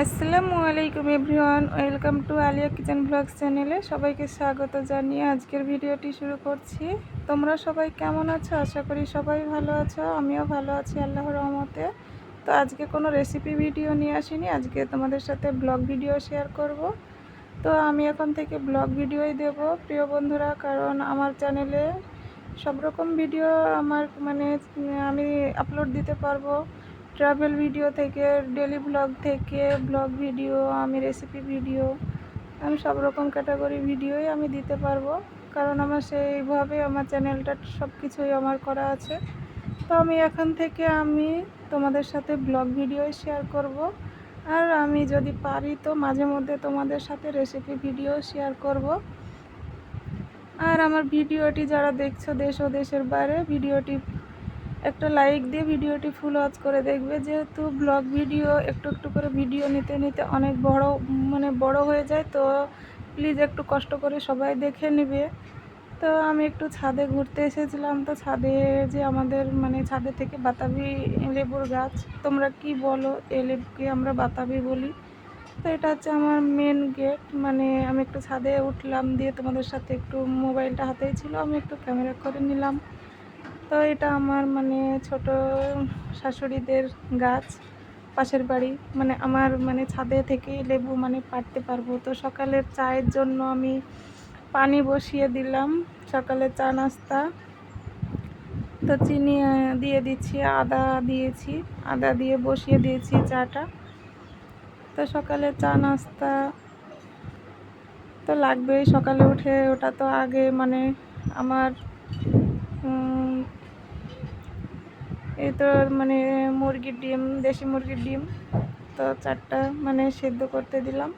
আসসালামু আলাইকুম everyone, welcome to Alia kitchen vlogs চ্যানেলে সবাইকে স্বাগত জানিয়ে আজকের ভিডিওটি শুরু করছি। তোমরা সবাই কেমন আছো? আশা করি সবাই ভালো আছো, আমিও ভালো আছি আল্লাহর রহমতে। তো আজকে কোনো রেসিপি ভিডিও নিয়ে আসিনি, আজকে তোমাদের সাথে ব্লগ ভিডিও শেয়ার করব। তো আমি এখন থেকে ব্লগ ভিডিওই দেব, প্রিয় বন্ধুরা, কারণ আমার চ্যানেলে সব রকম ভিডিও আমার মানে আমি আপলোড দিতে পারব। ট্রাভেল ভিডিও থেকে ডেলি ব্লগ থেকে ব্লগ ভিডিও আমি রেসিপি ভিডিও আমি সব রকম ক্যাটাগরি ভিডিওই আমি দিতে পারব। কারণ আমার সেইভাবে আমার চ্যানেলটা সব কিছুই আমার করা আছে। তো আমি এখান থেকে আমি তোমাদের সাথে ব্লগ ভিডিও শেয়ার করব। আর আমি যদি পারি তো মাঝে মধ্যে তোমাদের সাথে রেসিপি ভিডিও শেয়ার করব। আর আমার ভিডিওটি যারা দেখছ দেশ ও দেশের বাইরে ভিডিওটি একটা লাইক দিয়ে ভিডিওটি ফুল ওয়াচ করে দেখবে। যেহেতু ব্লগ ভিডিও একটু একটু করে ভিডিও নিতে নিতে অনেক বড় মানে বড় হয়ে যায়, তো প্লিজ একটু কষ্ট করে সবাই দেখে নেবে। তো আমি একটু ছাদে ঘুরতে এসেছিলাম। তো ছাদে যে আমাদের মানে ছাদে থেকে বাতাবি লেবুর গাছ, তোমরা কি বলো? এই লেবুকে আমরা বাতাবি বলি। তো এটা হচ্ছে আমার মেন গেট মানে আমি একটু ছাদে উঠলাম, দিয়ে তোমাদের সাথে একটু মোবাইলটা হাতেই ছিল, আমি একটু ক্যামেরা করে নিলাম। তো এটা আমার মানে ছোট শাশুড়িদের গাছ, পাশের বাড়ি। মানে আমার মানে ছাদে থেকে লেবু মানে পাড়তে পারব। তো সকালের চায়ের জন্য আমি পানি বসিয়ে দিলাম। সকালে চা নাস্তা। তো চিনি দিয়ে দিচ্ছি, আদা দিয়েছি। আদা দিয়ে বসিয়ে দিয়েছি চাটা। তো সকালে চা নাস্তা তো লাগবেই। সকালে উঠে ওটা তো আগে মানে আমার এই তো মানে মুরগির ডিম, দেশি মুরগির ডিম তো চারটা মানে সেদ্ধ করতে দিলাম।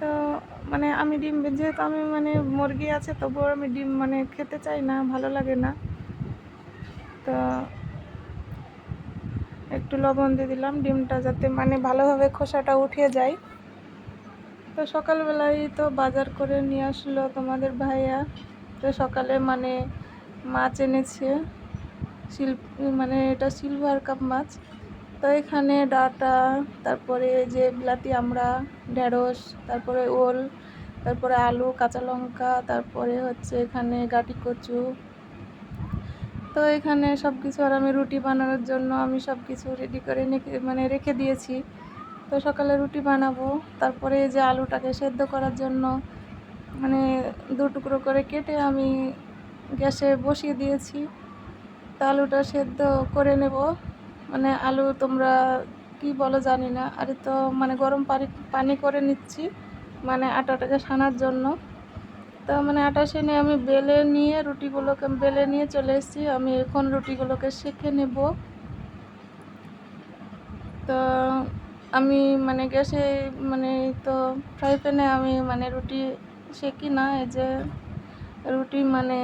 তো মানে আমি ডিম, যেহেতু আমি মানে মুরগি আছে তবুও আমি ডিম মানে খেতে চাই না, ভালো লাগে না। তো একটু লবণ দিয়ে দিলাম ডিমটা যাতে মানে ভালোভাবে খোসাটা উঠে যায়। তো সকালবেলায় তো বাজার করে নিয়ে আসলো তোমাদের ভাইয়া। তো সকালে মানে মাছ এনেছে। শিল মানে এটা সিলভার কাপ মাছ। তো এখানে ডাটা, তারপরে যে বিলাতি আমরা, ঢেঁড়স, তারপরে ওল, তারপরে আলু, কাঁচা লঙ্কা, তারপরে হচ্ছে এখানে গাটি কচু। তো এখানে সব কিছু আর আমি রুটি বানানোর জন্য আমি সব কিছু রেডি করে মানে রেখে দিয়েছি। তো সকালে রুটি বানাবো, তারপরে যে আলুটাকে সেদ্ধ করার জন্য মানে দু টুকরো করে কেটে আমি গ্যাসে বসিয়ে দিয়েছি। তো আলুটা সেদ্ধ করে নেব। মানে আলু তোমরা কি বলো জানি না। আরে তো মানে গরম পানি পানি করে নিচ্ছি মানে আটাটাকে সানার জন্য। তো মানে আটা সেনে আমি বেলে নিয়ে, রুটিগুলোকে বেলে নিয়ে চলে এসেছি। আমি এখন রুটিগুলোকে শেখে নেব। তো আমি মানে গ্যাসে মানে তো ফ্রাই প্যানে আমি মানে রুটি শেখি না, এই যে রুটি মানে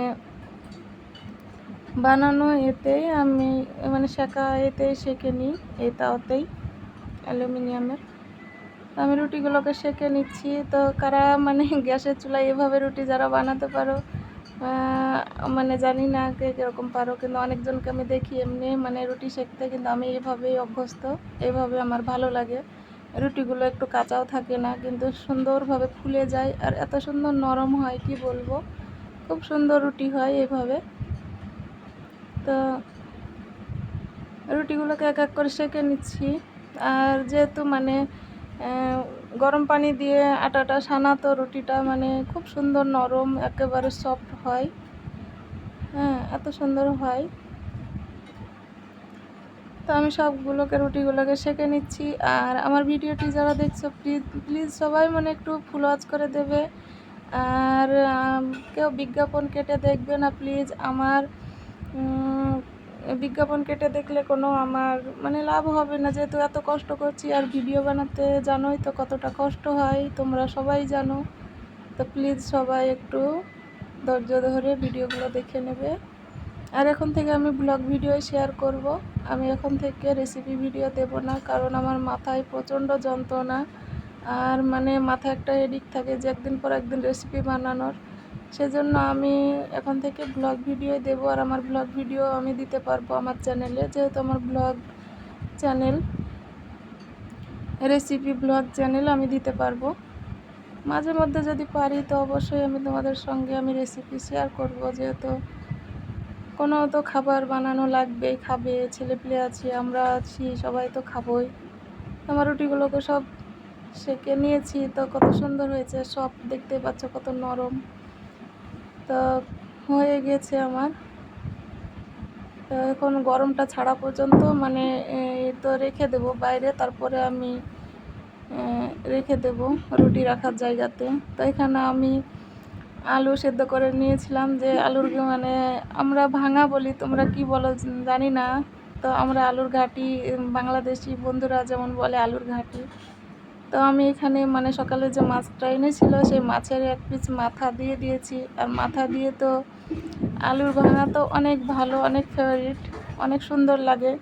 বানানো এতে আমি মানে শেখা এতেই শেখে নিই এই তাওতেই অ্যালুমিনিয়ামের আমি রুটিগুলোকে শেখে নিচ্ছি। তো কারা মানে গ্যাসের চুলায় এভাবে রুটি যারা বানাতে পারো মানে জানি না কে কীরকম পারো, কিন্তু অনেকজনকে আমি দেখি এমনি মানে রুটি শেখতে কিন্তু আমি এভাবেই অভ্যস্ত, এভাবে আমার ভালো লাগে। রুটিগুলো একটু কাঁচাও থাকে না, কিন্তু সুন্দরভাবে ফুলে যায়। আর এত সুন্দর নরম হয়, কি বলব? খুব সুন্দর রুটি হয় এভাবে। তো রুটিগুলোকে এক এক করে সেঁকে নিচ্ছি। আর যেহেতু মানে গরম পানি দিয়ে আটাটা সানা, তো রুটিটা মানে খুব সুন্দর নরম, একেবারে সফট হয়। হ্যাঁ এত সুন্দর হয়। তো আমি সবগুলোকে, রুটিগুলোকে সেঁকে নিচ্ছি। আর আমার ভিডিওটি যারা দেখছ, প্লিজ প্লিজ সবাই মানে একটু ফুল ওয়াচ করে দেবে। আর কেউ বিজ্ঞাপন কেটে দেখবে না, প্লিজ। আমার বিজ্ঞাপন কেটে দেখলে কোনো আমার মানে লাভ হবে না, যেহেতু এত কষ্ট করছি আর ভিডিও বানাতে জানোই তো কতটা কষ্ট হয়, তোমরা সবাই জানো। তো প্লিজ সবাই একটু ধৈর্য ধরে ভিডিওগুলো দেখে নেবে। আর এখন থেকে আমি ব্লগ ভিডিও শেয়ার করব। আমি এখন থেকে রেসিপি ভিডিও দেব না, কারণ আমার মাথায় প্রচণ্ড যন্ত্রণা। আর মানে মাথায় একটা এডিক থাকে যে একদিন পর একদিন রেসিপি বানানোর। সেজন্য আমি এখন থেকে ব্লগ ভিডিও দেব আর আমার ব্লগ ভিডিও আমি দিতে পারব আমার চ্যানেলে যেহেতু আমার vlog channel recipe vlog channel আমি দিতে পারব। মাঝে মধ্যে যদি পারি তো অবশ্যই আমি তোমাদের সঙ্গে আমি রেসিপি শেয়ার করব। যেহেতু কোনো তো খাবার বানানো লাগবেই, খাবে, ছেলেপিলে আছি, আমরা আছি, সবাই তো খাবই। আমার রুটিগুলোকে সব সেকে নিয়েছি, তো কত সুন্দর হয়েছে, সব দেখতে পাচ্ছ কত নরম। তো হয়ে গেছে আমার। তো এখন গরমটা ছাড়া পর্যন্ত মানে তো রেখে দেব বাইরে, তারপরে আমি রেখে দেব রুটি রাখার জায়গাতে। তো এখানে আমি আলু সেদ্ধ করে নিয়েছিলাম যে আলুর মানে আমরা ভাঙা বলি, তোমরা কি বলো জানি না। তো আমরা আলুর ঘাটি, বাংলাদেশি বন্ধুরা যেমন বলে আলুর ঘাটি। তো আমি এখানে মানে সকালে যে মাছটা এনেছিল, সেই মাছের এক পিস মাথা দিয়ে দিয়েছি। আর মাথা দিয়ে তো আলুর ভাঙা তো অনেক ভালো, অনেক ফেভারিট অনেক সুন্দর লাগে।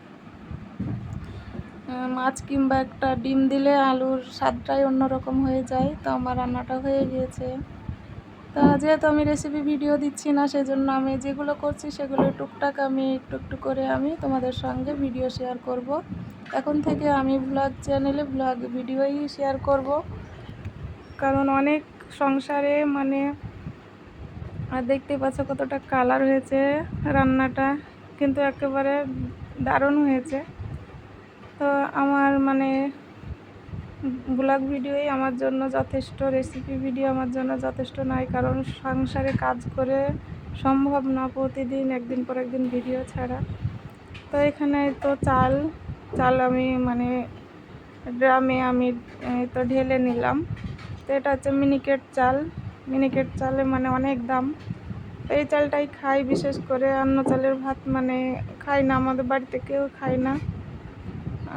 মাছ কিংবা একটা ডিম দিলে আলুর স্বাদটাই অন্যরকম হয়ে যায়। তো আমার রান্নাটা হয়ে গিয়েছে। তা যেহেতু আমি রেসিপি ভিডিও দিচ্ছি না, সেজন্য আমি যেগুলো করছি সেগুলো টুকটাক আমি একটু একটু করে আমি তোমাদের সঙ্গে ভিডিও শেয়ার করব। এখন থেকে আমি ব্লগ চ্যানেলে ব্লগ ভিডিওই শেয়ার করব। কারণ অনেক সংসারে মানে আর দেখতে পাচ্ছ কতটা কালার হয়েছে রান্নাটা, কিন্তু একেবারে দারুণ হয়েছে। তো আমার মানে ব্লগ ভিডিওই আমার জন্য যথেষ্ট রেসিপি ভিডিও আমার জন্য যথেষ্ট নয়, কারণ সংসারে কাজ করে সম্ভব না প্রতিদিন, একদিন পর একদিন ভিডিও ছাড়া। তো এখানে তো চাল চাল আমি মানে ড্রামে আমি তো ঢেলে নিলাম। তো এটা হচ্ছে মিনিকেট চাল। মিনিকেট চালে মানে অনেক দাম। তো এই চালটাই খাই বিশেষ করে। অন্য চালের ভাত মানে খাই না, আমাদের বাড়িতে কেউ খায় না।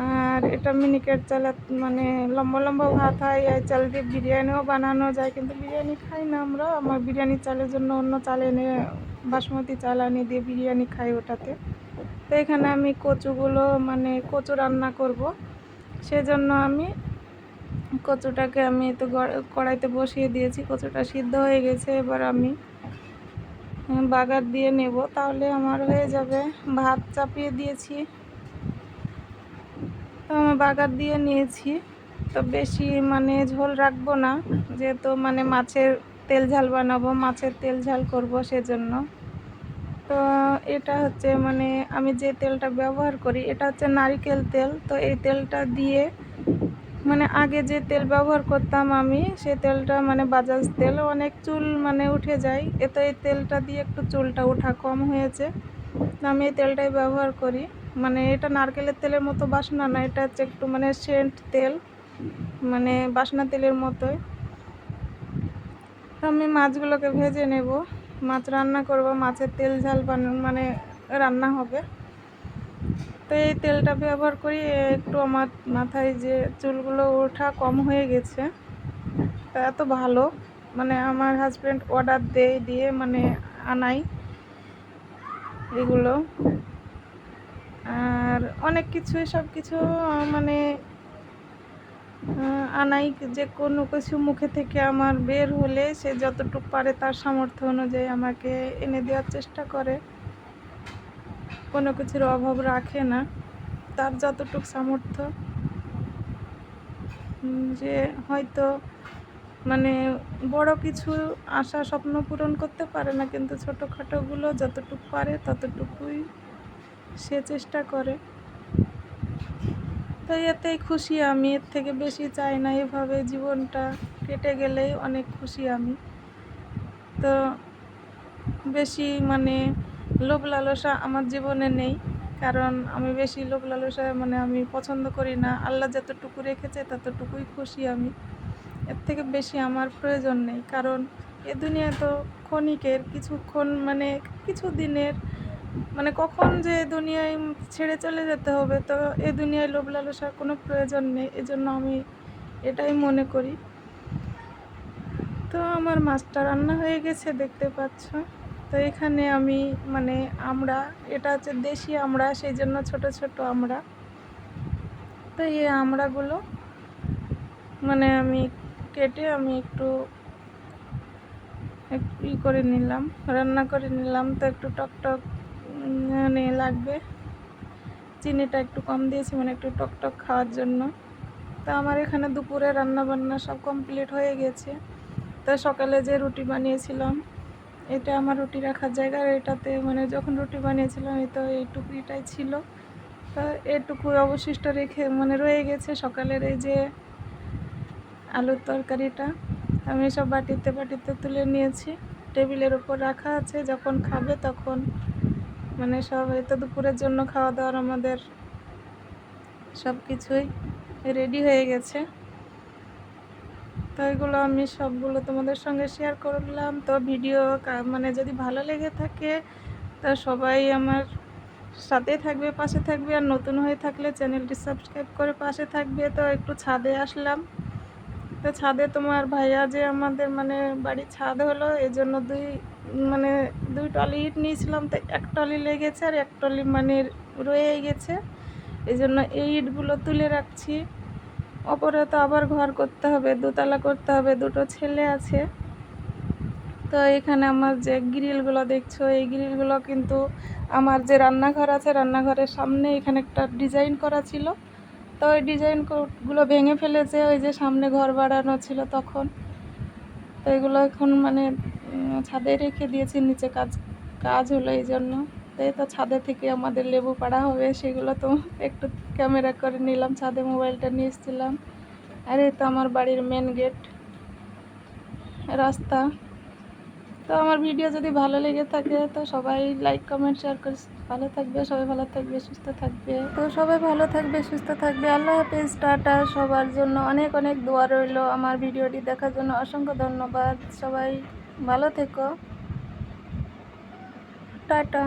আর এটা মিনিকেট চাল মানে লম্বা লম্বা ভাত হয়। এই চাল দিয়ে বিরিয়ানিও বানানো যায়, কিন্তু বিরিয়ানি খাই না আমরা। আমার বিরিয়ানি চালের জন্য অন্য চাল এনে বাসমতি চাল আনি দিয়ে বিরিয়ানি খাই ওটাতে। তো এখানে আমি কচুগুলো মানে কচু রান্না করব। সেজন্য আমি কচুটাকে আমি তো কড়াইতে বসিয়ে দিয়েছি। কচুটা সিদ্ধ হয়ে গেছে, এবার আমি বাগার দিয়ে নেব। তাহলে আমার হয়ে যাবে। ভাত চাপিয়ে দিয়েছি। তো আমি বাগার দিয়ে নিয়েছি। তো বেশি মানে ঝোল রাখব না। যেহেতু মানে মাছের তেল ঝাল বানাবো, মাছের তেল ঝাল করব সেজন্য। তো এটা হচ্ছে মানে আমি যে তেলটা ব্যবহার করি, এটা হচ্ছে নারিকেল তেল। তো এই তেলটা দিয়ে মানে আগে যে তেল ব্যবহার করতাম আমি, সে তেলটা মানে বাজাজ তেল অনেক চুল মানে উঠে যায়। এতে এই তেলটা দিয়ে একটু চুলটা ওঠা কম হয়েছে। আমি এই তেলটাই ব্যবহার করি। মানে এটা নারকেলের তেলের মতো বাসনা না, এটা হচ্ছে একটু মানে সেন্ট তেল মানে বাসনা তেলের মতোই। আমি মাছগুলোকে ভেজে নেব। মাছ রান্না করব, মাছের তেল, ঝাল মানে রান্না হবে। তো এই তেলটা ব্যবহার করি, একটু আমার মাথায় যে চুলগুলো ওঠা কম হয়ে গেছে, তা এত ভালো। মানে আমার হাজব্যান্ড অর্ডার দেয়, দিয়ে মানে আনাই এগুলো। আর অনেক কিছুই সব কিছু মানে আনাই যে কোনো কিছু মুখে থেকে আমার বের হলে সে যতটুকু পারে তার সামর্থ্য অনুযায়ী আমাকে এনে দেওয়ার চেষ্টা করে। কোনো কিছুর অভাব রাখে না। তার যতটুকু সামর্থ্য যে হয়তো মানে বড় কিছু আশা, স্বপ্ন পূরণ করতে পারে না, কিন্তু ছোটোখাটোগুলো যতটুকু পারে ততটুকুই সে চেষ্টা করে। তাই এতেই খুশি আমি। এর থেকে বেশি চাই না এভাবে জীবনটা কেটে গেলেই অনেক খুশি আমি। তো বেশি মানে লোভ লালসা আমার জীবনে নেই, কারণ আমি বেশি লোভ লালসা মানে আমি পছন্দ করি না। আল্লাহ যতটুকু রেখেছে ততটুকুই খুশি আমি। এর থেকে বেশি আমার প্রয়োজন নেই, কারণ এ দুনিয়া তো ক্ষণিকের, কিছুক্ষণ মানে কিছু দিনের মানে কখন যে দুনিয়ায় ছেড়ে চলে যেতে হবে, তো এ দুনিয়ায় লোভ লালসার কোনো প্রয়োজন নেই, এজন্য আমি এটাই মনে করি। তো আমার মাছটা রান্না হয়ে গেছে, দেখতে পাচ্ছ। তো এখানে আমি মানে আমরা, এটা হচ্ছে দেশি আমরা সেই জন্য ছোট ছোট আমরা। তো এই আমড়াগুলো মানে আমি কেটে আমি একটু ই করে নিলাম, রান্না করে নিলাম, তো একটু টক টক মানে লাগবে। চিনিটা একটু কম দিয়েছি মানে একটু টক টক খাওয়ার জন্য। তো আমার এখানে দুপুরে রান্না বান্না সব কমপ্লিট হয়ে গেছে। তো সকালে যে রুটি বানিয়েছিলাম, এটা আমার রুটি রাখার জায়গা। আর এটাতে মানে যখন রুটি বানিয়েছিলাম এই তো এই টুকরিটাই ছিল। তো এটুকু অবশিষ্ট রেখে মানে রয়ে গেছে সকালের এই যে আলুর তরকারিটা। আমি সব বাটিতে বাটিতে তুলে নিয়েছি। টেবিলের উপর রাখা আছে, যখন খাবে তখন মানে সব এই তো দুপুরের জন্য খাওয়া দাওয়ার আমাদের সব কিছুই রেডি হয়ে গেছে। তো এগুলো আমি সবগুলো তোমাদের সঙ্গে শেয়ার করলাম। তো ভিডিও মানে যদি ভালো লেগে থাকে, তা সবাই আমার সাথে থাকবে, পাশে থাকবে। আর নতুন হয়ে থাকলে চ্যানেলটি সাবস্ক্রাইব করে পাশে থাকবে। তো একটু ছাদে আসলাম। তো ছাদে তোমার ভাইয়া যে আমাদের মানে বাড়ির ছাদ হলো এই জন্য দুই মানে দুই টলি ইট নিয়েছিলাম, তো এক টলি লেগেছে আর এক টলি মানে রয়ে গেছে। এই জন্য এই ইটগুলো তুলে রাখছি। ওপরে তো আবার ঘর করতে হবে, দোতলা করতে হবে, দুটো ছেলে আছে। তো এখানে আমার যে গ্রিলগুলো দেখছ, এই গ্রিলগুলো কিন্তু আমার যে রান্নাঘর আছে, রান্নাঘরের সামনে এখানে একটা ডিজাইন করা ছিল। তো ওই ডিজাইনগুলো ভেঙে ফেলেছে, ওই যে সামনে ঘর বাড়ানো ছিল তখন। তো এগুলো এখন মানে ছাদে রেখে দিয়েছি, নিচে কাজ কাজ হলো এই জন্য। তাই তো ছাদে থেকে আমাদের লেবু পাড়া হবে, সেগুলো তো একটু ক্যামেরা করে নিলাম, ছাদে মোবাইলটা নিয়ে এসেছিলাম। আর এই তো আমার বাড়ির মেন গেট রাস্তা। তো আমার ভিডিও যদি ভালো লেগে থাকে, তো সবাই লাইক কমেন্ট শেয়ার করে ভালো থাকবে, সবাই ভালো থাকবে, সুস্থ থাকবে। তো সবাই ভালো থাকবে, সুস্থ থাকবে। আল্লাহ হাফিজ, টাটা। সবার জন্য অনেক অনেক দোয়া রইল আমার ভিডিওটি দেখার জন্য। অসংখ্য ধন্যবাদ সবাই। ভালো থেকো টাটা